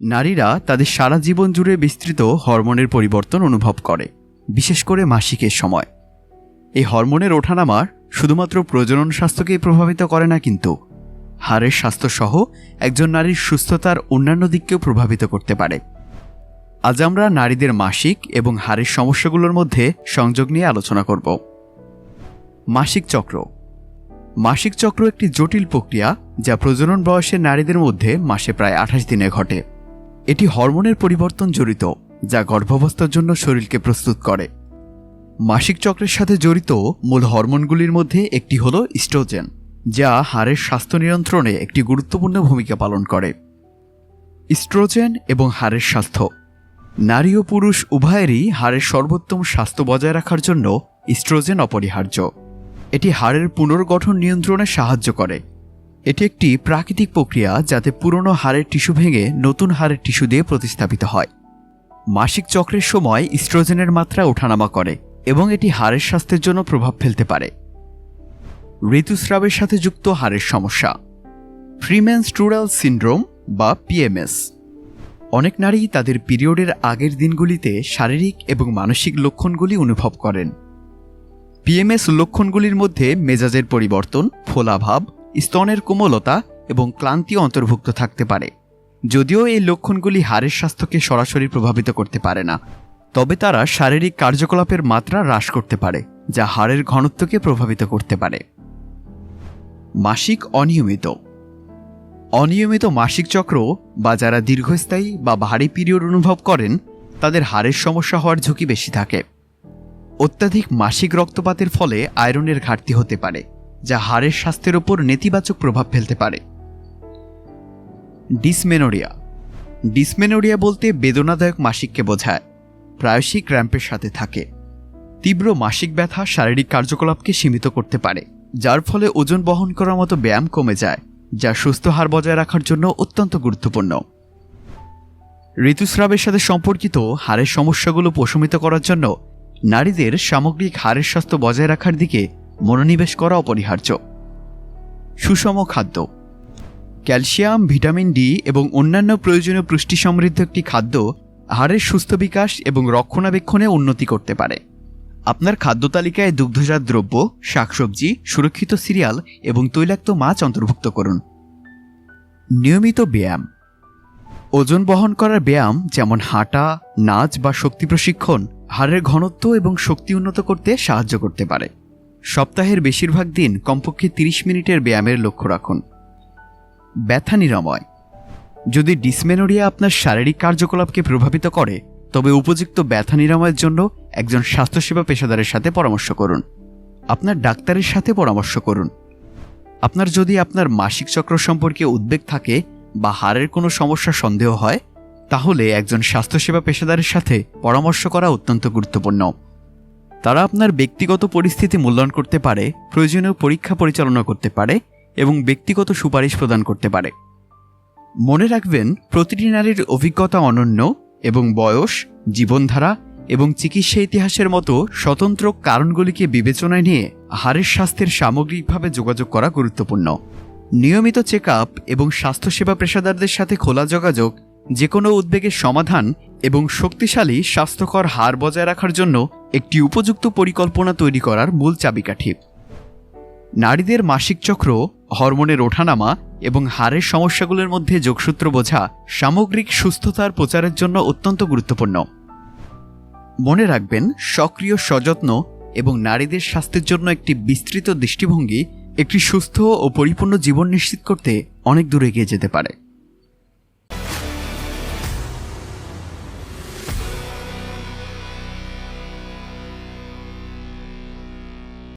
নারীরা তাদের সারা জীবন জুড়ে বিস্তৃত হরমোনের পরিবর্তন অনুভব করে, বিশেষ করে মাসিকের সময়। এই হরমোনের ওঠানামা শুধুমাত্র প্রজনন স্বাস্থ্যকেই প্রভাবিত করে না কিন্তু হাড়ের স্বাস্থ্যসহ একজন নারীর সুস্থতার অন্যান্য দিককেও প্রভাবিত করতে পারে। আজ আমরা নারীদের মাসিক এবং হাড়ের সমস্যাগুলোর মধ্যে সংযোগ নিয়ে আলোচনা করব। মাসিক চক্র। মাসিক চক্র একটি জটিল প্রক্রিয়া যা প্রজনন বয়সের নারীদের মধ্যে মাসে প্রায় আঠাশ দিনে ঘটে। এটি হরমোনের পরিবর্তন জড়িত, যা গর্ভাবস্থার জন্য শরীরকে প্রস্তুত করে। মাসিক চক্রের সাথে জড়িত মূল হরমোনগুলির মধ্যে একটি হল ইস্ট্রোজেন, যা হাড়ের স্বাস্থ্য নিয়ন্ত্রণে একটি গুরুত্বপূর্ণ ভূমিকা পালন করে। ইস্ট্রোজেন এবং হাড়ের স্বাস্থ্য। নারী ও পুরুষ উভয়েরই হাড়ের সর্বোত্তম স্বাস্থ্য বজায় রাখার জন্য ইস্ট্রোজেন অপরিহার্য। এটি হাড়ের পুনর্গঠন নিয়ন্ত্রণে সাহায্য করে। এটি একটি প্রাকৃতিক প্রক্রিয়া যাতে পুরনো হাড়ের টিস্যু ভেঙে নতুন হাড়ের টিস্যু দিয়ে প্রতিস্থাপিত হয়। মাসিক চক্রের সময় ইস্ট্রোজেনের মাত্রা ওঠানামা করে এবং এটি হাড়ের স্বাস্থ্যের জন্য প্রভাব ফেলতে পারে। ঋতুস্রাবের সাথে যুক্ত হাড়ের সমস্যা। ফ্রিম্যানস্ট্রুরাল সিন্ড্রোম বা পিএমএস অনেক নারী তাদের পিরিয়ডের আগের দিনগুলিতে শারীরিক এবং মানসিক লক্ষণগুলি অনুভব করেন। পিএমএস লক্ষণগুলির মধ্যে মেজাজের পরিবর্তন, ফোলাভাব স্তনের কোমলতা এবং ক্লান্তি অন্তর্ভুক্ত থাকতে পারে। যদিও এই লক্ষণগুলি হাড়ের স্বাস্থ্যকে সরাসরি প্রভাবিত করতে পারে না, তবে তারা শারীরিক কার্যকলাপের মাত্রা হ্রাস করতে পারে, যা হাড়ের ঘনত্বকে প্রভাবিত করতে পারে। মাসিক অনিয়মিত। অনিয়মিত মাসিক চক্র বা যারা দীর্ঘস্থায়ী বা ভারী পিরিয়ড অনুভব করেন, তাদের হাড়ের সমস্যা হওয়ার ঝুঁকি বেশি থাকে। অত্যাধিক মাসিক রক্তপাতের ফলে আয়রনের ঘাটতি হতে পারে। যা হাড়ের স্বাস্থ্যের ওপর নেতিবাচক প্রভাব ফেলতে পারে। ডিসমেনোরিয়া। ডিসমেনোরিয়া বলতে বেদনাদায়ক মাসিককে বোঝায়, প্রায়শই ক্র্যাম্পের সাথে থাকে। তীব্র মাসিক ব্যথা শারীরিক কার্যকলাপকে সীমিত করতে পারে, যার ফলে ওজন বহন করার মতো ব্যায়াম কমে যায়, যা সুস্থ হার বজায় রাখার জন্য অত্যন্ত গুরুত্বপূর্ণ। ঋতুস্রাবের সাথে সম্পর্কিত হাড়ের সমস্যাগুলো প্রশমিত করার জন্য নারীদের সামগ্রিক হাড়ের স্বাস্থ্য বজায় রাখার দিকে মনোনিবেশ করা অপরিহার্য। সুষম খাদ্য। ক্যালসিয়াম, ভিটামিন ডি এবং অন্যান্য প্রয়োজনীয় পুষ্টি সমৃদ্ধ একটি খাদ্য হাড়ের সুস্থ বিকাশ এবং রক্ষণাবেক্ষণে উন্নতি করতে পারে। আপনার খাদ্য তালিকায় দুগ্ধজাত দ্রব্য, শাকসবজি, সুরক্ষিত সিরিয়াল এবং তৈলাক্ত মাছ অন্তর্ভুক্ত করুন। নিয়মিত ব্যায়াম। ওজন বহন করার ব্যায়াম যেমন হাঁটা, নাচ বা শক্তি প্রশিক্ষণ হাড়ের ঘনত্ব এবং শক্তি উন্নত করতে সাহায্য করতে পারে। সপ্তাহের বেশিরভাগ দিন কমপক্ষে 30 মিনিটের ব্যায়ামের লক্ষ্য রাখুন। ব্যথা নিরাময়। যদি ডিসমেনোরিয়া আপনার শারীরিক কার্যকলাপকে প্রভাবিত করে, তবে উপযুক্ত ব্যথা নিরাময়ের জন্য একজন স্বাস্থ্যসেবা পেশাদারের সাথে পরামর্শ করুন। আপনার ডাক্তারের সাথে পরামর্শ করুন। আপনার যদি আপনার মাসিক চক্র সম্পর্কে উদ্বেগ থাকে বা হাড়ের কোনো সমস্যা সন্দেহ হয়, তাহলে একজন স্বাস্থ্যসেবা পেশাদারের সাথে পরামর্শ করা অত্যন্ত গুরুত্বপূর্ণ। তারা আপনার ব্যক্তিগত পরিস্থিতি মূল্যায়ন করতে পারে, প্রয়োজনীয় পরীক্ষা পরিচালনা করতে পারে এবং ব্যক্তিগত সুপারিশ প্রদান করতে পারে। মনে রাখবেন, প্রতিটি নারীর অভিজ্ঞতা অনন্য এবং বয়স, জীবনধারা এবং চিকিৎসা ইতিহাসের মতো স্বতন্ত্র কারণগুলিকে বিবেচনায় নিয়ে হাড়ের স্বাস্থ্যের সামগ্রিকভাবে যোগাযোগ করা গুরুত্বপূর্ণ। নিয়মিত চেক আপ এবং স্বাস্থ্যসেবা পেশাদারদের সাথে খোলা যোগাযোগ যে কোনো উদ্বেগের সমাধান এবং শক্তিশালী স্বাস্থ্যকর হার বজায় রাখার জন্য একটি উপযুক্ত পরিকল্পনা তৈরি করার মূল চাবিকাঠি। নারীদের মাসিক চক্র, হরমোনের ওঠানামা এবং হাড়ের সমস্যাগুলোর মধ্যে যোগসূত্র বোঝা সামগ্রিক সুস্থতার প্রচারের জন্য অত্যন্ত গুরুত্বপূর্ণ। মনে রাখবেন, সক্রিয়, সযত্ন এবং নারীদের স্বাস্থ্যের জন্য একটি বিস্তৃত দৃষ্টিভঙ্গি একটি সুস্থ ও পরিপূর্ণ জীবন নিশ্চিত করতে অনেক দূর এগিয়ে যেতে পারে।